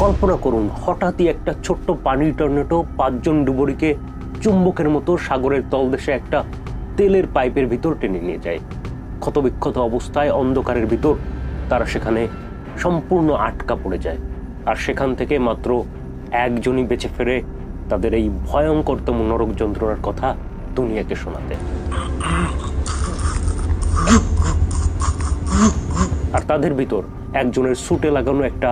কল্পনা করুন, হঠাৎই একটা ছোট্ট পানি টর্নেটো পাঁচজন ডুবুরিকে চুম্বকের মতো সাগরের তলদেশে একটা তেলের পাইপের ভিতর টেনে নিয়ে যায়। ক্ষতবিক্ষত অবস্থায় অন্ধকারের ভিতর তারা সেখানে সম্পূর্ণ আটকা পড়ে যায়। আর সেখান থেকে মাত্র একজনই বেঁচে ফেরে তাদের এই ভয়ঙ্করতম নরক যন্ত্রণার কথা দুনিয়াকে শোনাতে। আর তাদের ভিতর একজনের সুটে লাগানো একটা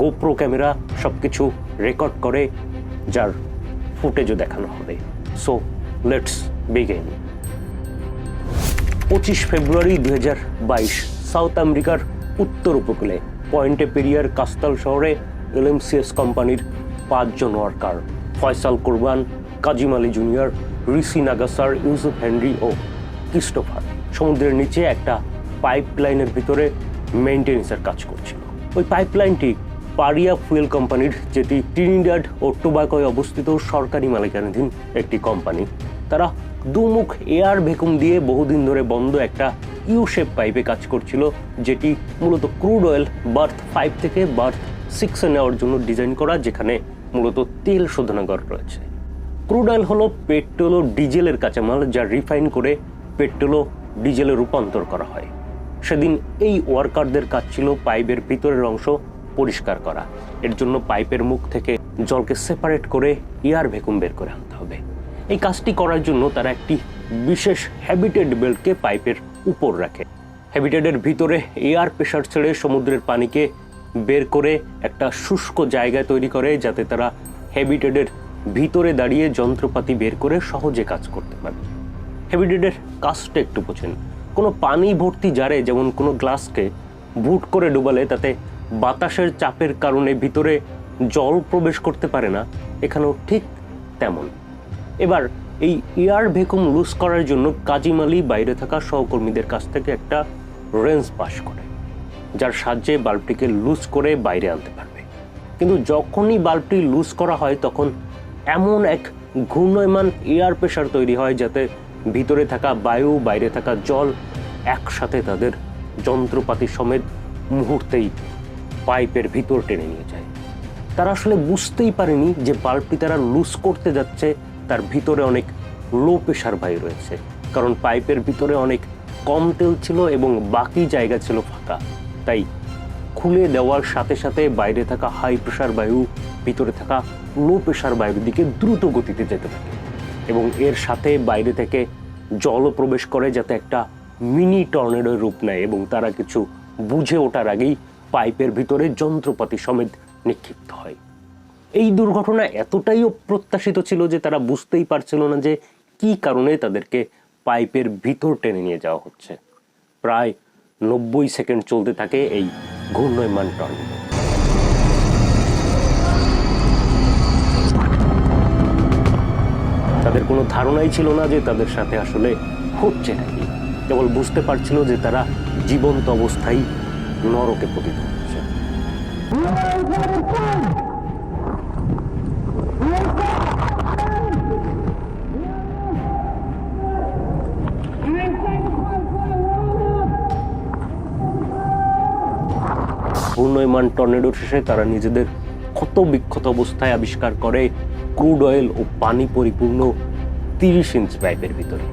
গোপ্রো ক্যামেরা সবকিছু রেকর্ড করে, যার ফুটেজও দেখানো হবে। সো লেটস বিগেন পঁচিশ ফেব্রুয়ারি দু হাজার বাইশ, সাউথ আমেরিকার উত্তর উপকূলে পয়েন্টে পেরিয়ার কাস্তাল শহরে এলএমসিএস কোম্পানির পাঁচজন worker, Faisal Korban, Kazim Ali junior Rishi Nagasar, Yusuf Henry ও ক্রিস্টোফার। সমুদ্রের নিচে একটা পাইপ লাইনের ভিতরে মেনটেন্সের কাজ করছিল। ওই পাইপলাইনটি পারিয়া ফুয়েল কোম্পানির, যেটি ট্রিনিডাড ও টোবাকোয় অবস্থিত সরকারি মালিকানাধীন একটি কোম্পানি, তারা দুমুখ এয়ার ভেকুম দিয়ে বহুদিন ধরে বন্ধ একটা ইউ শেপ পাইপে কাজ করছিল, যেটি মূলত ক্রুড অয়েল, বার্থ ফাইভ থেকে বার্থ সিক্সে নেওয়ার জন্য ডিজাইন করা, যেখানে মূলত তেল শোধনাগার রয়েছে। ক্রুড অয়েল হলো পেট্রোল ও ডিজেলের কাঁচামাল, যা রিফাইন করে পেট্রোল ও ডিজেলে রূপান্তর করা হয়। সেদিন এই ওয়ার্কারদের কাজ ছিল পাইপের ভিতরের অংশ পরিষ্কার করা। এর জন্য পাইপের মুখ থেকে জলকে সেপারেট করে এয়ার ভ্যাকুম বের করে আনতে হবে। এই কাজটি করার জন্য তারা একটি বিশেষ হ্যাবিটেড বেল্টকে পাইপের উপর রাখে। হ্যাবিটেডের ভিতরে এয়ার প্রেশার ছেড়ে সমুদ্রের পানিকে বের করে একটা শুষ্ক জায়গায় তৈরি করে, যাতে তারা হ্যাবিটেডের ভিতরে দাঁড়িয়ে যন্ত্রপাতি বের করে সহজে কাজ করতে পারে। হ্যাবিটেডের কাজটা একটু বোঝেন কোনো পানি ভর্তি জারে, যেমন কোনো গ্লাসকে ভুট করে ডুবালে, তাতে বাতাসের চাপের কারণে ভিতরে জল প্রবেশ করতে পারে না, এখানেও ঠিক তেমন। এবার এই এয়ার ভেকুম লুজ করার জন্য কাজিম আলী বাইরে থাকা সহকর্মীদের কাছ থেকে একটা রেঞ্জ পাস করে, যার সাহায্যে বাল্বটিকে লুজ করে বাইরে আনতে পারবে। কিন্তু যখনই বাল্বটি লুজ করা হয়, তখন এমন এক ঘূর্ণয়মান এয়ার প্রেশার তৈরি হয় যাতে ভিতরে থাকা বায়ু, বাইরে থাকা জল একসাথে তাদের যন্ত্রপাতি সমেত মুহূর্তেই পাইপের ভিতর টেনে নিয়ে যায়। তারা আসলে বুঝতেই পারেনি যে বাল্বটি তারা লুজ করতে যাচ্ছে, তার ভিতরে অনেক লো প্রেশার বায়ু রয়েছে। কারণ পাইপের ভিতরে অনেক কম তেল ছিল এবং বাকি জায়গা ছিল ফাঁকা। তাই খুলে দেওয়ার সাথে সাথে বাইরে থাকা হাই প্রেশার বায়ু, ভিতরে থাকা লো প্রেশার বায়ুর দিকে দ্রুত গতিতে যেতে থাকে এবং এর সাথে বাইরে থেকে জলও প্রবেশ করে যাতে একটা মিনি টর্নেডোর রূপ নেয় এবং তারা কিছু বুঝে ওঠার আগেই পাইপের ভিতরে যন্ত্রপাতি সমেত নিক্ষিপ্ত হয়। এই দুর্ঘটনা এতটাই অপ্রত্যাশিত ছিল যে তারা বুঝতেই পারছিল না যে কি কারণে তাদেরকে পাইপের ভিতর টেনে নিয়ে যাওয়া হচ্ছে। প্রায় নব্বই সেকেন্ড চলতে থাকে এই ঘূর্ণয়মান টর্নেডো। তাদের কোনো ধারণাই ছিল না যে তাদের সাথে আসলে হচ্ছে নাকি। কেবল বুঝতে পারছিল যে তারা জীবন্ত অবস্থায় নরকে পতিত হচ্ছে ঘূর্ণয়মান টর্নেডোর শেষে তারা নিজেদের ক্ষত বিক্ষত অবস্থায় আবিষ্কার করে ক্রুড অয়েল ও পানি পরিপূর্ণ তিরিশ ইঞ্চ পাইপের ভিতরে।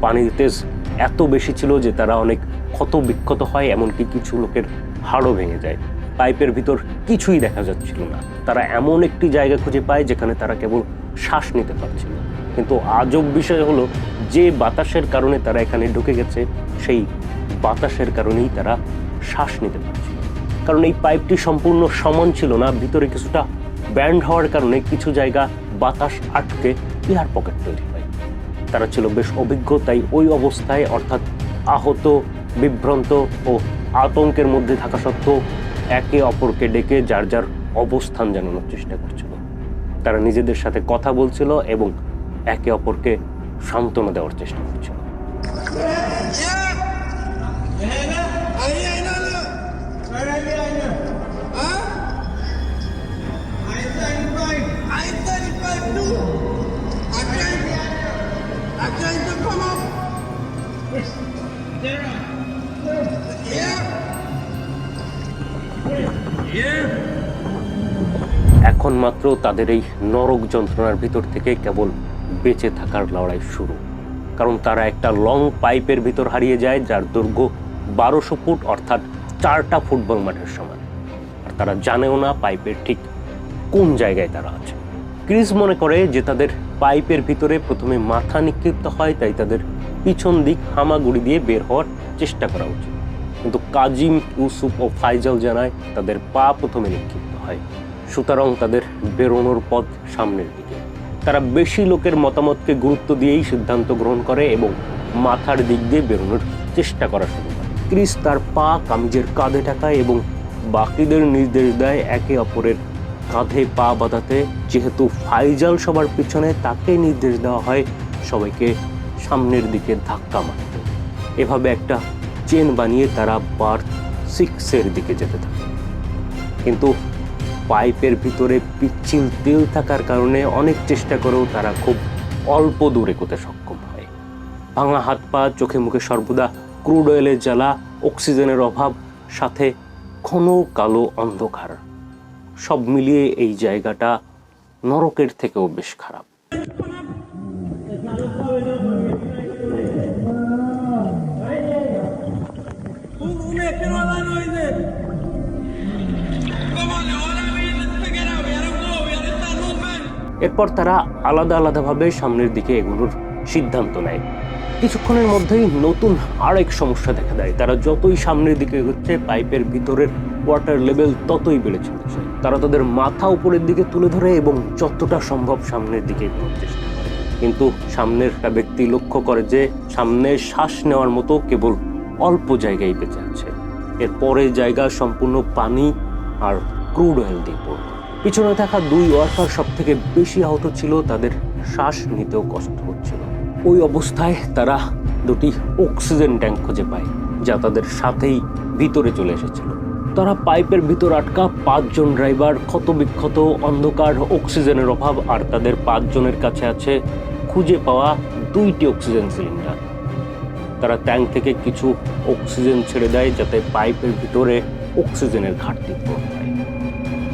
পানির তেজ এত বেশি ছিল যে তারা অনেক ক্ষত বিক্ষত হয়, এমনকি কিছু লোকের হাড়ও ভেঙে যায়। পাইপের ভিতর কিছুই দেখা যাচ্ছিল না। তারা এমন একটি জায়গা খুঁজে পায় যেখানে তারা কেবল শ্বাস নিতে পারছিল কিন্তু আজব বিষয় হলো, যে বাতাসের কারণে তারা এখানে ঢুকে গেছে, সেই বাতাসের কারণেই তারা শ্বাস নিতে পারছিল কারণ এই পাইপটি সম্পূর্ণ সমান ছিল না, ভিতরে কিছুটা ব্যান্ড হওয়ার কারণে কিছু জায়গা বাতাস আটকে এয়ার পকেট তৈরি হয়। তারা ছিল বেশ অভিজ্ঞ, তাই ওই অবস্থায় অর্থাৎ আহত বিভ্রান্ত ও আতঙ্কের মধ্যে থাকা সত্ত্বেও একে অপরকে ডেকে যার যার অবস্থান জানানোর চেষ্টা করছিল তারা নিজেদের সাথে কথা বলছিল এবং একে অপরকে সান্ত্বনা দেওয়ার চেষ্টা করছিল Ahí, এখন মাত্র তাদের এই নরক যন্ত্রণার ভিতর থেকে কেবল বেঁচে থাকার লড়াই শুরু। কারণ তারা একটা লং পাইপের ভিতর হারিয়ে যায়, যার দৈর্ঘ্য বারোশো ফুট অর্থাৎ চারটা ফুটবল মাঠের সমান। আর তারা জানেও না পাইপের ঠিক কোন জায়গায় তারা আছে। ক্রিস মনে করে যে তাদের পাইপের ভিতরে প্রথমে মাথা নিক্ষিপ্ত হয়, তাই তাদের পিছন দিক হামাগুড়ি দিয়ে বের হওয়ার চেষ্টা করা উচিত। কিন্তু কাজিম ইউসুফ ও ফাইজাল জানায় তাদের পা প্রথমে নিক্ষিপ্ত হয়। সুতরাং তাদের বেরোনোর পথ সামনের দিকে। তারা বেশি লোকের মতামতকে গুরুত্ব দিয়েই সিদ্ধান্ত গ্রহণ করে এবং মাথার দিক দিয়ে বেরোনোর চেষ্টা করা শুরু করে। ক্রিস তার পা কামিজের কাঁধে টাকায় এবং বাকিদের নির্দেশ দেয় একে অপরের কাঁধে পা বাঁধাতে। যেহেতু ফাইজাল সবার পিছনে তাকে নির্দেশ দেওয়া হয় সবাইকে সামনের দিকে ধাক্কা মারতে। এভাবে একটা চেন বানিয়ে তারা বার্থ সিক্সের দিকে যেতে থাকে। কিন্তু পাইপের ভিতরে পিচ্ছিল তেল থাকার কারণে অনেক চেষ্টা করেও তারা খুব অল্প দূরে কোতে সক্ষম হয়। ভাঙা হাত পা, চোখে মুখে সর্বদা ক্রুড অয়েলের জ্বালা, অক্সিজেনের অভাব, সাথে ঘন কালো অন্ধকার। সব মিলিয়ে এই জায়গাটা নরকের থেকেও বেশ খারাপ। এরপর তারা আলাদা আলাদাভাবে সামনের দিকে এগুলোর সিদ্ধান্ত নেয়। কিছুক্ষণের মধ্যেই নতুন আরেক সমস্যা দেখা দেয়। তারা যতই সামনের দিকে এগোচ্ছে, পাইপের ভিতরের ওয়াটার লেভেল ততই বেড়ে চলেছে। তারা তাদের মাথা উপরের দিকে তুলে ধরে এবং যতটা সম্ভব সামনের দিকে এগোনোর চেষ্টা করে। কিন্তু সামনের একটা ব্যক্তি লক্ষ্য করে যে, সামনে শ্বাস নেওয়ার মতো কেবল অল্প জায়গায় বেঁচে আছে। এর পরের জায়গা সম্পূর্ণ পানি আর ক্রুড অয়েল দিয়ে পূর্ণ পিছনে থাকা দুই ওয়ার্কার সব থেকে বেশি আহত ছিল, তাদের শ্বাস নিতেও কষ্ট হচ্ছিল। ওই অবস্থায় তারা দুটি অক্সিজেন ট্যাঙ্ক খুঁজে পায়, যা তাদের সাথেই ভিতরে চলে এসেছিল। তারা পাইপের ভিতর আটকা পাঁচজন ড্রাইভার, ক্ষতবিক্ষত, অন্ধকার, অক্সিজেনের অভাব, আর তাদের পাঁচজনের কাছে আছে খুঁজে পাওয়া দুইটি অক্সিজেন সিলিন্ডার। তারা ট্যাঙ্ক থেকে কিছু অক্সিজেন ছেড়ে দেয়, যাতে পাইপের ভিতরে অক্সিজেনের ঘাটতি হয়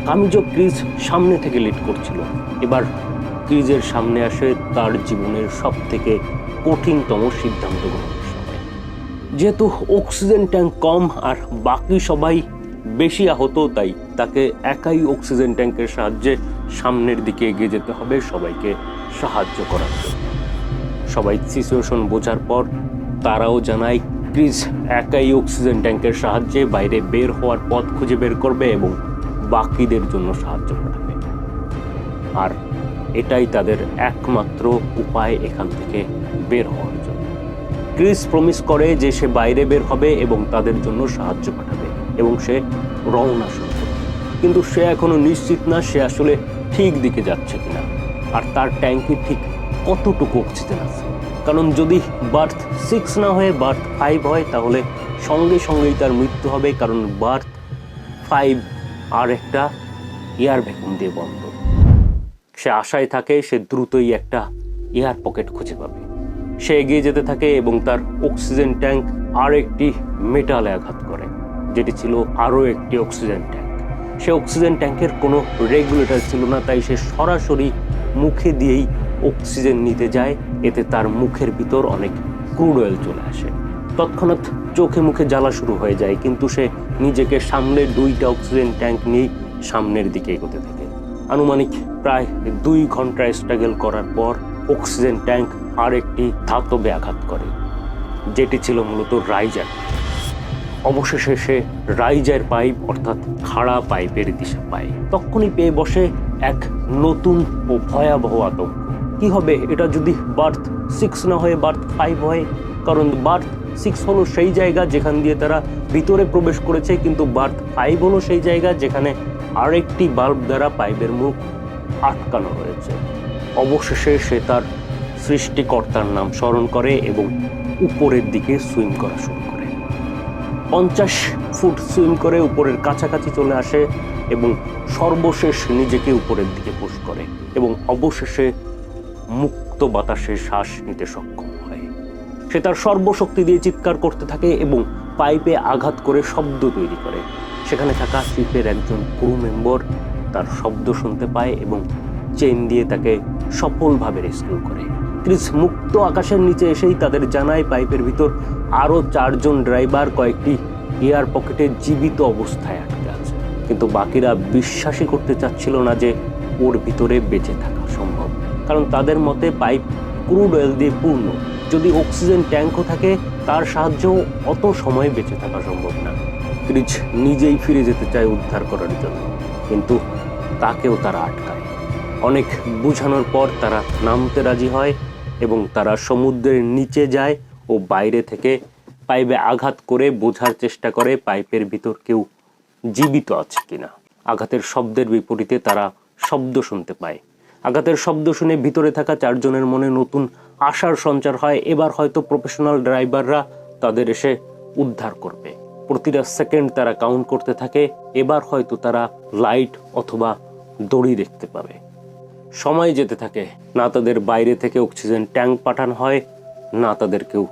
কামিজো ক্রিজ সামনে থেকে লিড করছিল এবার ক্রিজের সামনে আসে তার জীবনের সব থেকে কঠিনতম সিদ্ধান্ত গ্রহণের সময় যেহেতু অক্সিজেন ট্যাঙ্ক কম আর বাকি সবাই বেশি আহত, তাই তাকে একাই অক্সিজেন ট্যাঙ্কের সাহায্যে সামনের দিকে এগিয়ে যেতে হবে, সবাইকে সাহায্য করার জন্য। সবাই সিচুয়েশন বোঝার পর তারাও জানায়, ক্রিজ একাই অক্সিজেন ট্যাঙ্কের সাহায্যে বাইরে বের হওয়ার পথ খুঁজে বের করবে এবং বাকিদের জন্য সাহায্য পাঠাবে আর এটাই তাদের একমাত্র উপায় এখান থেকে বের হওয়ার জন্য। ক্রিস প্রমিস করে যে সে বাইরে বের হবে এবং তাদের জন্য সাহায্য পাঠাবে এবং সে রওনা শুরু করবে। কিন্তু সে এখনও নিশ্চিত না সে আসলে ঠিক দিকে যাচ্ছে কিনা। আর তার ট্যাঙ্কি ঠিক কতটুকু অক্সিজেন আছে? কারণ যদি বার্থ সিক্স না হয়ে বার্থ ফাইভ হয়, তাহলে সঙ্গে সঙ্গেই তার মৃত্যু হবে, কারণ বার্থ ফাইভ আর একটা এয়ার ভ্যাকুম দিয়ে বন্ধ। সে আশায় থাকে সে দ্রুতই একটা এয়ার পকেট খুঁজে পাবে। সে এগিয়ে যেতে থাকে এবং তার অক্সিজেন ট্যাঙ্ক আর একটি মেটালে আঘাত করে, যেটি ছিল আরও একটি অক্সিজেন ট্যাঙ্ক। সে অক্সিজেন ট্যাঙ্কের কোনো রেগুলেটর ছিল না, তাই সে সরাসরি মুখে দিয়েই অক্সিজেন নিতে যায়। এতে তার মুখের ভিতর অনেক ক্রুড অয়েল চলে আসে। তৎক্ষণাৎ চোখে মুখে জ্বালা শুরু হয়ে যায়, কিন্তু সে নিজেকে সামনে দুইটা অক্সিজেন ট্যাঙ্ক নিয়েই সামনের দিকে এগোতে থাকে। আনুমানিক প্রায় দুই ঘণ্টা স্ট্রাগল করার পর অক্সিজেন ট্যাঙ্ক আর একটি ধাতবে আঘাত করে, যেটি ছিল মূলত রাইজার। অবশেষে সে রাইজার পাইপ, অর্থাৎ খাড়া পাইপের দিশা পায়। তখনই পেয়ে বসে এক নতুন ও ভয়াবহ আতঙ্ক। কি হবে? এটা যদি বার্থ সিক্স না হয়ে বার্থ ফাইভ হয়, কারণ বার্থ সিক্স হলো সেই জায়গা যেখান দিয়ে তারা ভিতরে প্রবেশ করেছে, কিন্তু বার্থ ফাইভ হলো সেই জায়গা যেখানে আরেকটি বাল্ব দ্বারা পাইপের মুখ আটকানো রয়েছে অবশেষে সে তার সৃষ্টিকর্তার নাম স্মরণ করে এবং উপরের দিকে সুইম করা শুরু করে। পঞ্চাশ ফুট সুইম করে উপরের কাছাকাছি চলে আসে এবং সর্বশেষ নিজেকে উপরের দিকে পুশ করে এবং অবশেষে মুক্ত বাতাসে শ্বাস নিতে সক্ষম। সে তার সর্বশক্তি দিয়ে চিৎকার করতে থাকে এবং পাইপে আঘাত করে শব্দ তৈরি করে। সেখানে থাকা শিপের একজন ক্রু মেম্বর তার শব্দ শুনতে পায় এবং চেন দিয়ে তাকে সফলভাবে রেস্কিউ করে। ক্রিস মুক্ত আকাশের নিচে এসেই তাদের জানায় পাইপের ভিতর আরও চারজন ড্রাইভার কয়েকটি এয়ার পকেটে জীবিত অবস্থায় আটকে আছে। কিন্তু বাকিরা বিশ্বাসই করতে চাচ্ছিল না যে ওর ভিতরে বেঁচে থাকা সম্ভব। কারণ তাদের মতে পাইপ ক্রুড অয়েল দিয়ে পূর্ণ। যদি অক্সিজেন ট্যাঙ্কও থাকে, তার সাহায্যেও অত সময় বেঁচে থাকা সম্ভব না। ক্রিচ নিজেই ফিরে যেতে চায় উদ্ধার করার জন্য, কিন্তু তাকেও তারা আটকায়। অনেক বুঝানোর পর তারা নামতে রাজি হয় এবং তারা সমুদ্রের নিচে যায় ও বাইরে থেকে পাইপে আঘাত করে বোঝার চেষ্টা করে পাইপের ভিতর কেউ জীবিত আছে কিনা। আঘাতের শব্দের বিপরীতে তারা শব্দ শুনতে পায়। আঘাতের শব্দ শুনে ভিতরে থাকা চারজনের মনে নতুন আশার সঞ্চার হয়। এবার হয়তো প্রফেশনাল ড্রাইভাররা তাদের এসে উদ্ধার করবে। প্রতিটা সেকেন্ড তারা কাউন্ট করতে থাকে। এবার হয়তো তারা লাইট অথবা দড়ি দেখতে পাবে। সময় যেতে থাকে। না তাদের বাইরে থেকে অক্সিজেন ট্যাঙ্ক পাঠানো হয়, না তাদের কেউ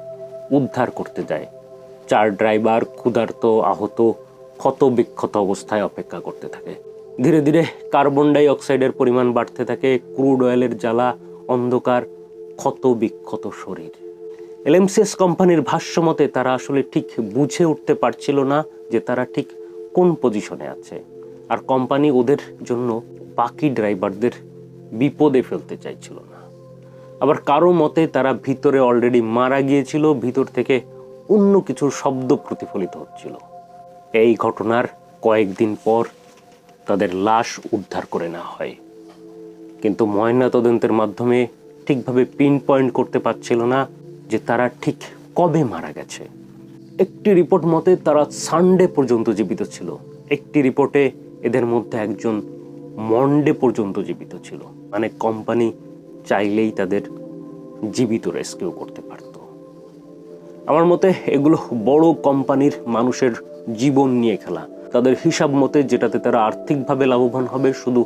উদ্ধার করতে যায়। চার ড্রাইভার ক্ষুধার্ত, আহত ক্ষত বিক্ষত অবস্থায় অপেক্ষা করতে থাকে। ধীরে ধীরে কার্বন ডাই অক্সাইডের পরিমাণ বাড়তে থাকে ক্রুড অয়েলের জ্বালা, অন্ধকার, ক্ষত বিক্ষত শরীর। এলএমসিএস কোম্পানির ভাষ্যমতে তারা আসলে ঠিক বুঝে উঠতে পারছিল না যে তারা ঠিক কোন পজিশনে আছে। আর কোম্পানি ওদের জন্য বাকি ড্রাইভারদের বিপদে ফেলতে চাইছিল না। আবার কারও মতে তারা ভিতরে অলরেডি মারা গিয়েছিল, ভিতর থেকে অন্য কিছুর শব্দ প্রতিফলিত হচ্ছিল। এই ঘটনার কয়েকদিন পর তাদের লাশ উদ্ধার করে নেওয়া হয়। কিন্তু ময়না তদন্তের মাধ্যমে ঠিকভাবে পিন পয়েন্ট করতে পারছিল না যে তারা ঠিক কবে মারা গেছে। একটি রিপোর্ট মতে তারা সানডে পর্যন্ত জীবিত ছিল। একটি রিপোর্টে এদের মধ্যে একজন মন্ডে পর্যন্ত জীবিত ছিল। মানে কোম্পানি চাইলেই তাদের জীবিত রেস্কিউ করতে পারত। আমার মতে এগুলো বড় কোম্পানির মানুষের জীবন নিয়ে খেলা। তাদের হিসাব মতে যেটাতে তারা আর্থিকভাবে লাভবান হবে, শুধু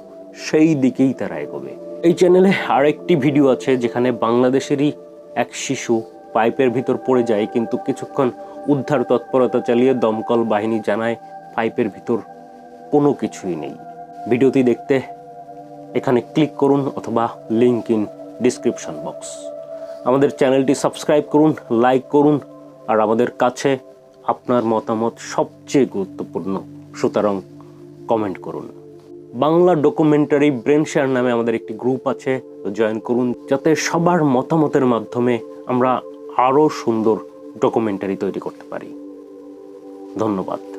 সেই দিকেই তারা এগোবে। এই চ্যানেলে আরেকটি ভিডিও আছে যেখানে বাংলাদেশেরই এক শিশু পাইপের ভিতর পড়ে যায়, কিন্তু কিছুক্ষণ উদ্ধার তৎপরতা চালিয়ে দমকল বাহিনী জানায় পাইপের ভিতর কোনো কিছুই নেই। ভিডিওটি দেখতে এখানে ক্লিক করুন অথবা লিঙ্ক ইন ডিসক্রিপশন বক্স। আমাদের চ্যানেলটি সাবস্ক্রাইব করুন, লাইক করুন, আর আমাদের কাছে আপনার মতামত সবচেয়ে গুরুত্বপূর্ণ। সুতরাং কমেন্ট করুন। বাংলা ডকুমেন্টারি ব্রেন শেয়ার নামে আমাদের একটি গ্রুপ আছে জয়েন করুন। যাতে সবার মতামতের মাধ্যমে আমরা আরও সুন্দর ডকুমেন্টারি তৈরি করতে পারি। ধন্যবাদ।